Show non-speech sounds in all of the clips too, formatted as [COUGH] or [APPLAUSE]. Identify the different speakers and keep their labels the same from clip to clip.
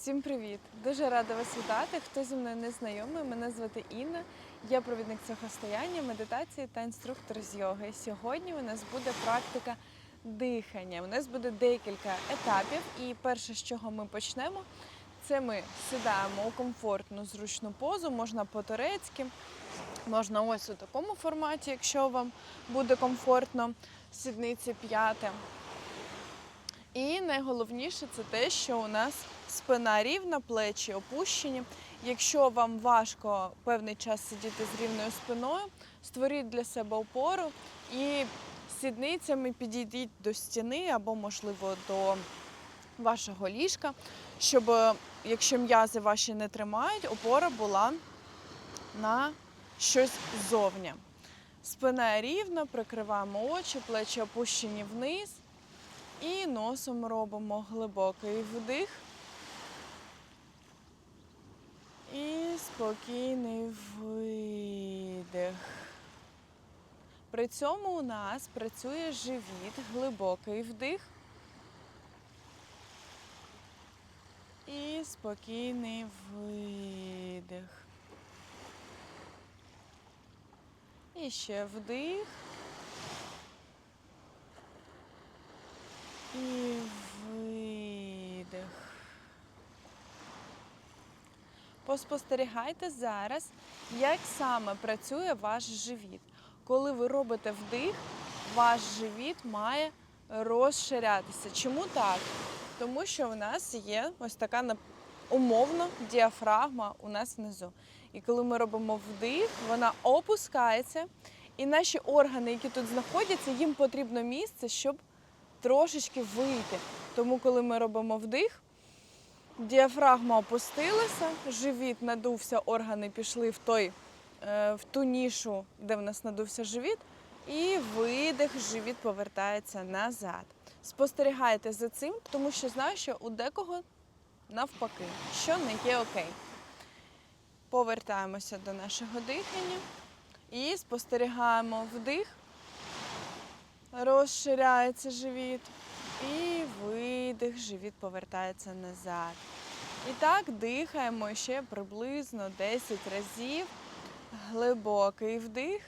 Speaker 1: Всім привіт! Дуже рада вас вітати. Хто зі мною не знайомий, мене звати Інна. Я провідник цього стояння, медитації та інструктор з йоги. Сьогодні у нас буде практика дихання. У нас буде декілька етапів, і перше, з чого ми почнемо, це ми сідаємо у комфортну зручну позу, можна по-турецьки, можна ось у такому форматі, якщо вам буде комфортно, сідниці п'яти. І найголовніше це те, що у нас спина рівна, плечі опущені. Якщо вам важко певний час сидіти з рівною спиною, створіть для себе опору і сідницями підійдіть до стіни або, можливо, до вашого ліжка, щоб, е, якщо м'язи ваші не тримають, опора була на щось ззовні. Спина рівна, прикриваємо очі, плечі опущені вниз. І носом робимо глибокий вдих. І спокійний видих. При цьому у нас працює живіт, глибокий вдих. І спокійний видих. І ще вдих. І видих. Поспостерігайте зараз, як саме працює ваш живіт. Коли ви робите вдих, ваш живіт має розширятися. Чому так? Тому що у нас є ось така умовно діафрагма у нас внизу. І коли ми робимо вдих, вона опускається, і наші органи, які тут знаходяться, їм потрібно місце, щоб трошечки вийти. Тому, коли ми робимо вдих, діафрагма опустилася, живіт надувся, органи пішли в, той, е, в ту нішу, де в нас надувся живіт, і видих, живіт повертається назад. Спостерігайте за цим, тому що знаю, що у декого навпаки, що не є окей. Повертаємося до нашого дихання і спостерігаємо вдих. Розширяється живіт. І видих, живіт повертається назад. І так дихаємо ще приблизно 10 разів. Глибокий вдих.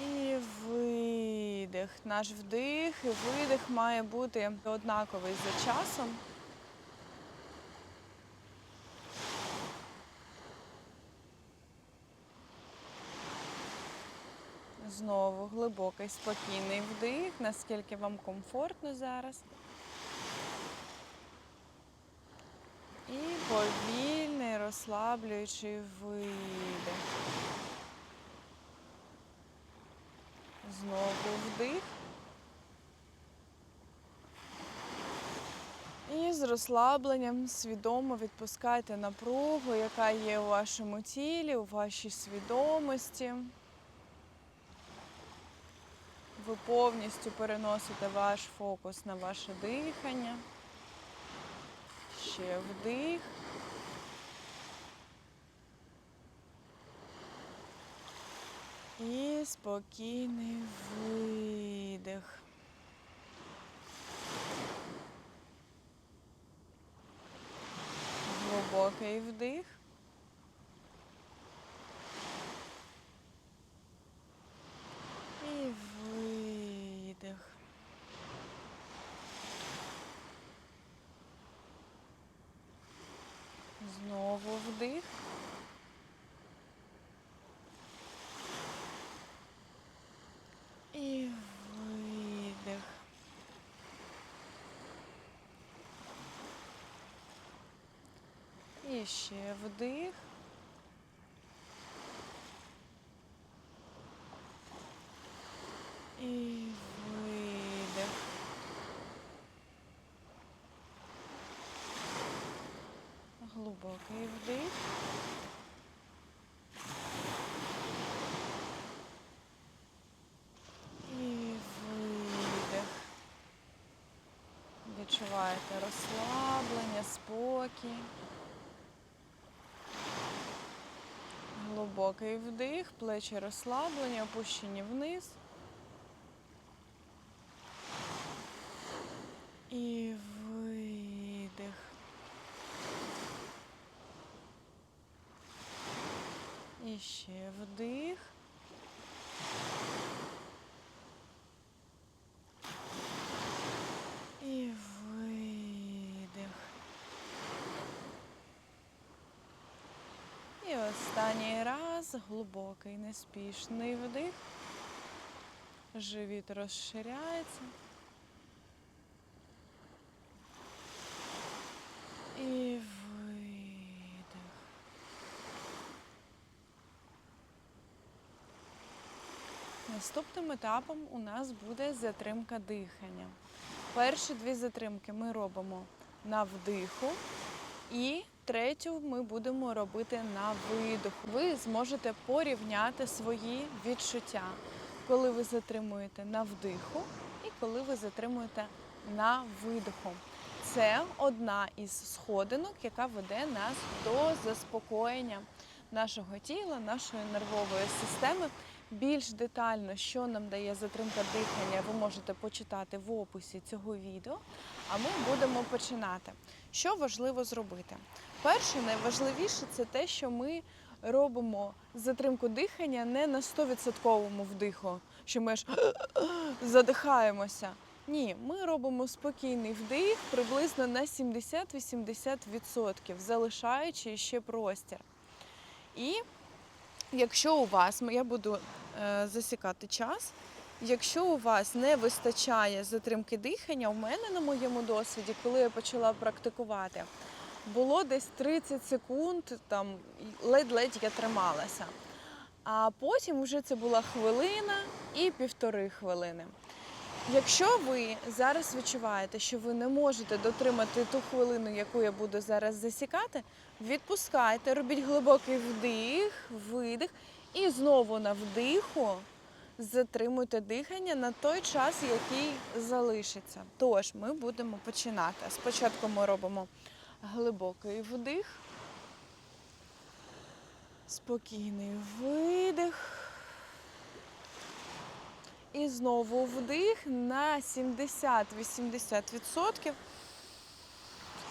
Speaker 1: І видих. Наш вдих і видих має бути однаковий за часом. Знову глибокий, спокійний вдих, наскільки вам комфортно зараз. І повільний, розслаблюючий видих. Знову вдих. І з розслабленням свідомо відпускайте напругу, яка є у вашому тілі, у вашій свідомості. Ви повністю переносите ваш фокус на ваше дихання. Ще вдих. І спокійний видих. Глибокий вдих. І видих. Знову вдих. І видих. І ще вдих. І видих. Глибокий вдих. І видих. Відчуваєте розслаблення, спокій. глибокий вдих, плечі розслаблені, опущені вниз. І видих. І ще вдих. Раз глибокий, неспішний вдих. Живіт розширяється. І видих. Наступним етапом у нас буде затримка дихання. Перші дві затримки ми робимо на вдиху, і третю ми будемо робити на видиху. Ви зможете порівняти свої відчуття, коли ви затримуєте на вдиху і коли ви затримуєте на видиху. Це одна із сходинок, яка веде нас до заспокоєння нашого тіла, нашої нервової системи. Більш детально, що нам дає затримка дихання, ви можете почитати в описі цього відео. А ми будемо починати. Що важливо зробити? Перше, найважливіше це те, що ми робимо затримку дихання не на 100% вдиху, що ми ж [GASPS] задихаємося. Ні, ми робимо спокійний вдих приблизно на 70-80%, залишаючи ще простір. І якщо у вас, я буду е, засікати час, якщо у вас не вистачає затримки дихання, у мене на моєму досвіді, коли я почала практикувати, було десь 30 секунд, там ледь-ледь я трималася. А потім вже це була хвилина і півтори хвилини. Якщо ви зараз відчуваєте, що ви не можете дотримати ту хвилину, яку я буду зараз засікати, відпускайте, робіть глибокий вдих, видих і знову на вдиху затримуйте дихання на той час, який залишиться. Тож ми будемо починати. Спочатку ми робимо глибокий вдих, спокійний видих. І знову вдих на 70-80%.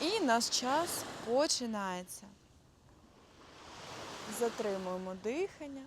Speaker 1: І наш час починається. Затримуємо дихання.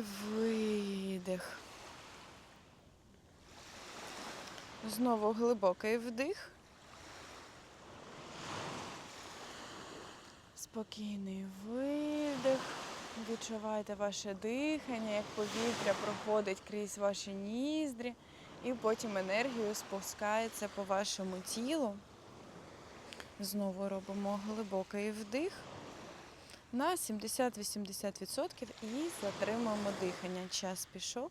Speaker 1: Видих. Знову глибокий вдих. Спокійний видих. Відчувайте ваше дихання, як повітря проходить крізь ваші ніздрі, і потім енергію спускається по вашому тілу. Знову робимо глибокий вдих на 70-80% і затримуємо дихання. Час пішов.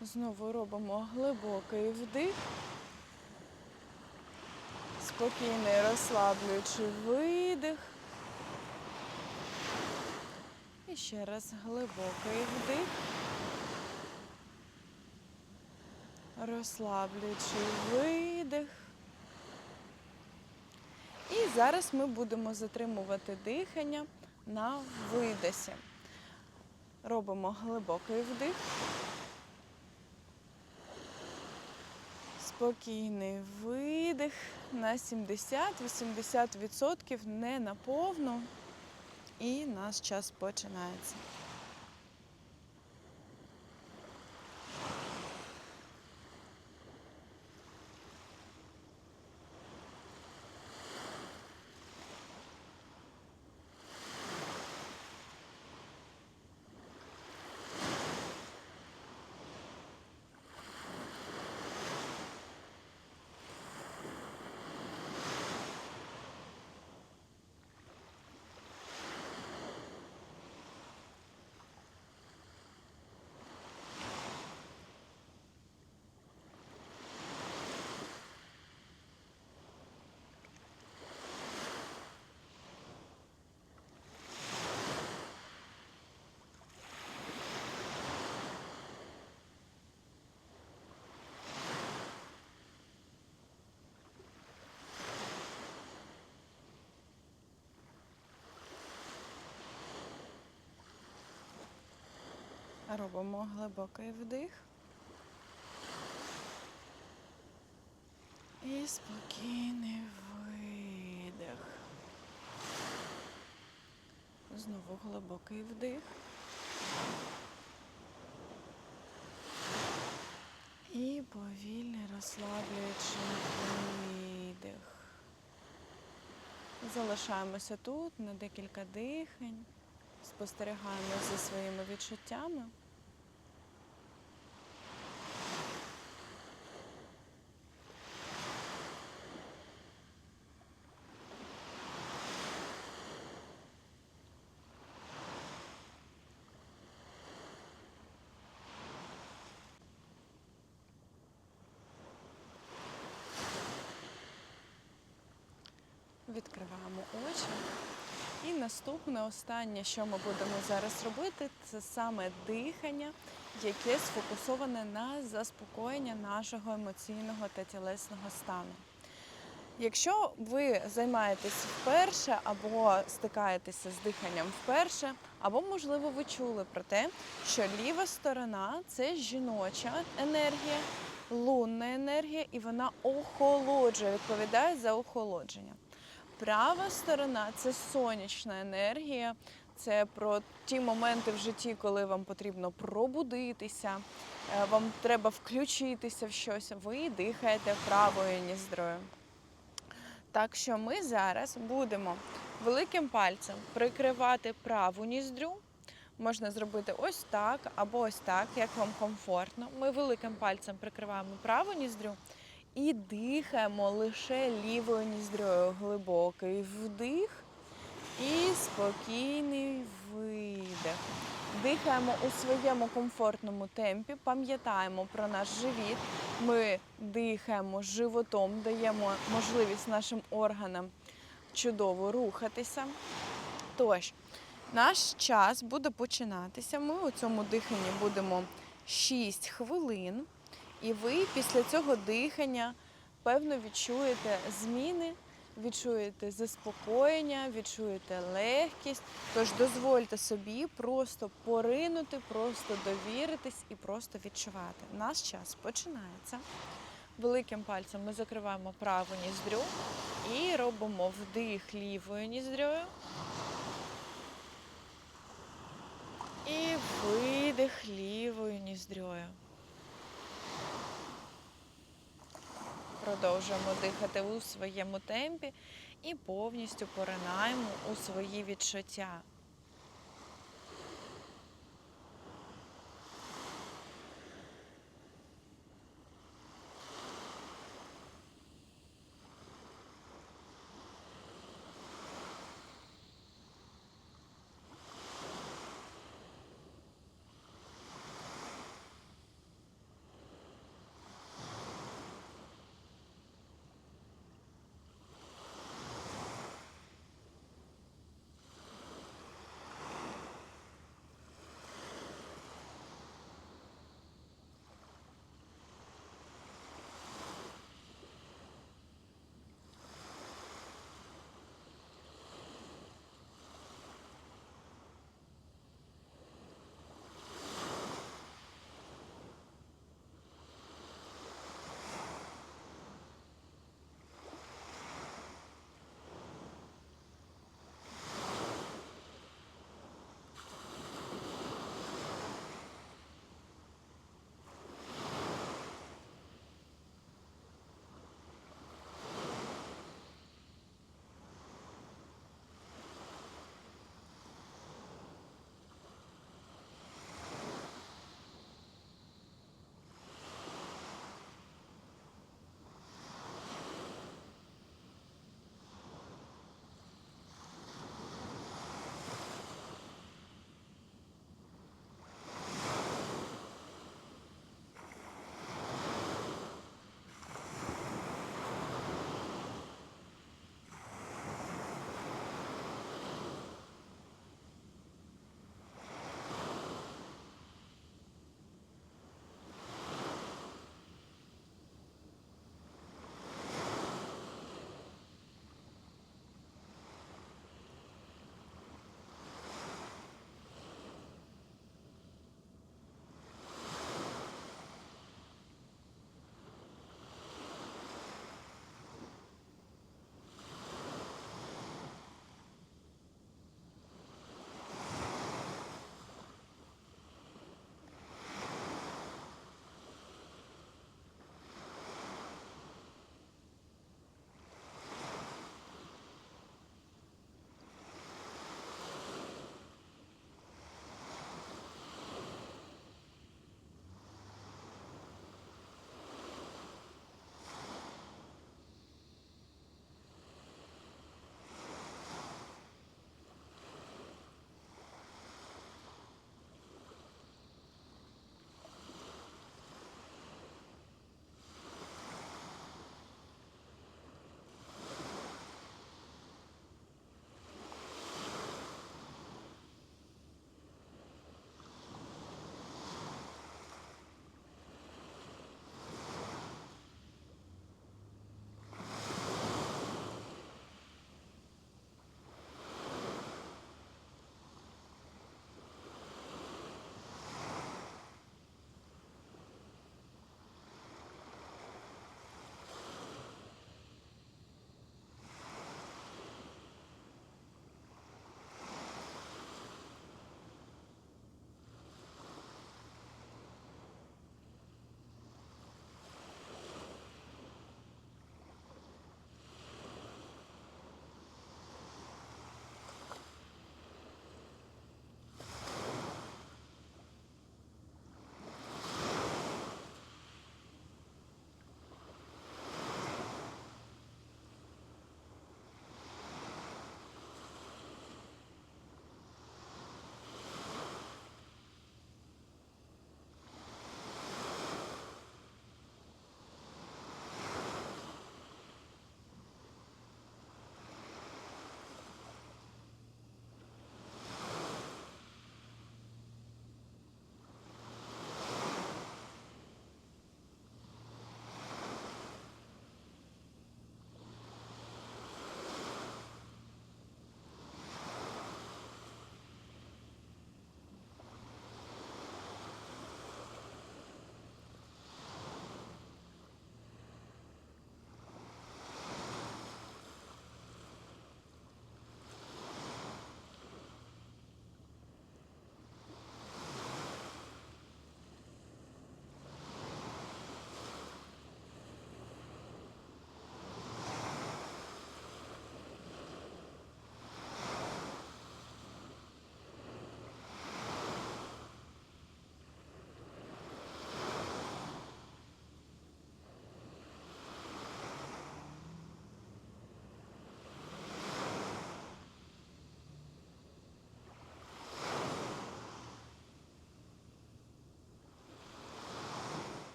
Speaker 1: Знову робимо глибокий вдих. Спокійний розслаблюючий видих. І ще раз глибокий вдих. Розслаблюючий видих. І зараз ми будемо затримувати дихання на видосі. Робимо глибокий вдих. Спокійний видих на 70-80%, не на повну. І наш час починається. Робимо глибокий вдих. І спокійний видих. Знову глибокий вдих. І повільний розслаблюючий видих. Залишаємося тут на декілька дихань. Спостерігаємо за своїми відчуттями. Очі. І наступне, останнє, що ми будемо зараз робити, це саме дихання, яке сфокусоване на заспокоєння нашого емоційного та тілесного стану. Якщо ви займаєтесь вперше або стикаєтеся з диханням вперше, або, можливо, ви чули про те, що ліва сторона це жіноча енергія, лунна енергія, і вона охолоджує, відповідає за охолодження. Права сторона це сонячна енергія, це про ті моменти в житті, коли вам потрібно пробудитися, е, вам треба включитися в щось. Ви дихаєте правою ніздрою. Так що ми зараз будемо великим пальцем прикривати праву ніздрю. Можна зробити ось так або ось так, як вам комфортно. Ми великим пальцем прикриваємо праву ніздрю і дихаємо лише лівою ніздрьою. Глибокий вдих і спокійний видих. Дихаємо у своєму комфортному темпі, пам'ятаємо про наш живіт. Ми дихаємо животом, даємо можливість нашим органам чудово рухатися. Тож, наш час буде починатися. Ми у цьому диханні будемо 6 хвилин. І ви після цього дихання певно відчуєте зміни, відчуєте заспокоєння, відчуєте легкість. Тож дозвольте собі просто поринути, просто довіритись і просто відчувати. Наш час починається. Великим пальцем ми закриваємо праву ніздрю і робимо вдих лівою ніздрьою. І видих лівою ніздрьою. Продовжуємо дихати у своєму темпі і повністю поринаємо у свої відчуття.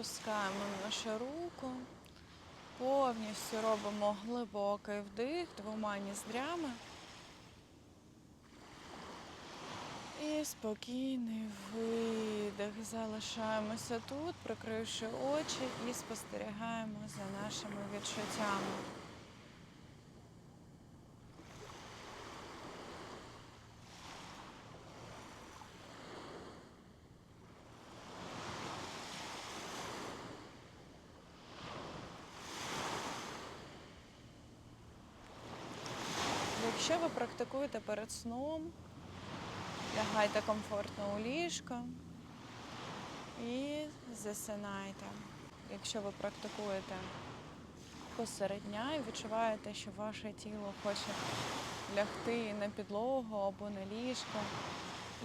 Speaker 1: Відпускаємо нашу руку. Повністю робимо глибокий вдих двома ніздрями. І спокійний видих. Залишаємося тут, прикривши очі і спостерігаємо за нашими відчуттями. Якщо ви практикуєте перед сном, лягайте комфортно у ліжко і засинайте. Якщо ви практикуєте посеред дня і відчуваєте, що ваше тіло хоче лягти на підлогу або на ліжко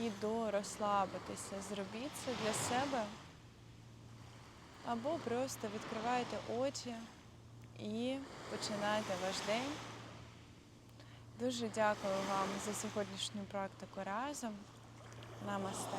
Speaker 1: і дорозслабитися, зробіть це для себе або просто відкривайте очі і починайте ваш день. Дуже дякую вам за сьогоднішню практику разом. Намасте.